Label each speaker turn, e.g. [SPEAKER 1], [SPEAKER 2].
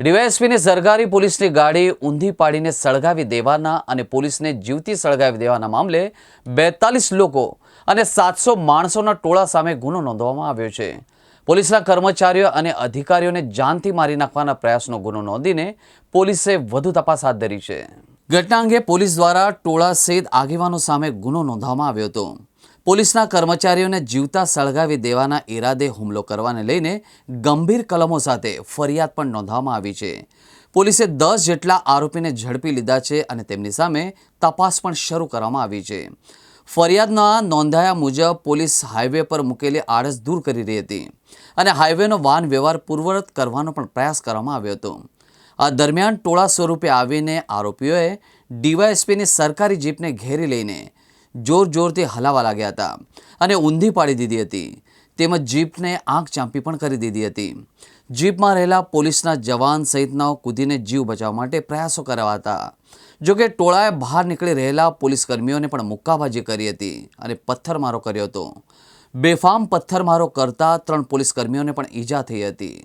[SPEAKER 1] ડીવાયએસપીની સરકારી પોલીસની ગાડી ઊંધી પાડીને સળગાવી દેવાના અને પોલીસને જીવતી સળગાવી દેવાના મામલે બેતાલીસ લોકો અને સાતસો માણસોના ટોળા સામે ગુનો નોંધવામાં આવ્યો છે. પોલીસના કર્મચારીઓ અને અધિકારીઓને જાનથી મારી નાખવાના પ્રયાસનો ગુનો નોંધીને પોલીસે વધુ તપાસ હાથ ધરી છે. ઘટના અંગે પોલીસ દ્વારા ટોળા સહિત આગેવાનો સામે ગુનો નોંધવામાં આવ્યો હતો. પોલીસના કર્મચારીઓને જીવતા સળગાવી દેવાના ઈરાદે હુમલો કરવાને લઈને ગંભીર કલમો સાથે ફરિયાદ પણ નોંધવામાં આવી છે. પોલીસે દસ જેટલા આરોપીને ઝડપી લીધા છે અને તેમની સામે તપાસ પણ શરૂ કરવામાં આવી છે. ફરિયાદના નોંધાયા મુજબ પોલીસ હાઈવે પર મૂકેલી આળસ દૂર કરી રહી હતી અને હાઈવેનો વાહન વ્યવહાર પૂર્વવત કરવાનો પણ પ્રયાસ કરવામાં આવ્યો હતો. આ દરમિયાન ટોળા સ્વરૂપે આવીને આરોપીઓએ ડીવાયએસપીની સરકારી જીપને ઘેરી લઈને જોર જોરથી હલાવા લાગ્યા હતા અને ઊંધી પાડી દીધી હતી. તેમજ જીપને આંખ ચાંપી પણ કરી દીધી હતી. જીપમાં રહેલા પોલીસના જવાન સહિતનાઓ કૂદીને જીવ બચાવવા માટે પ્રયાસો કરાવ્યા હતા. જોકે ટોળાએ બહાર નીકળી રહેલા પોલીસ કર્મીઓને પણ મુક્કાબાજી કરી હતી અને પથ્થરમારો કર્યો હતો. બેફામ પથ્થરમારો કરતા ત્રણ પોલીસ કર્મીઓને પણ ઈજા થઈ હતી.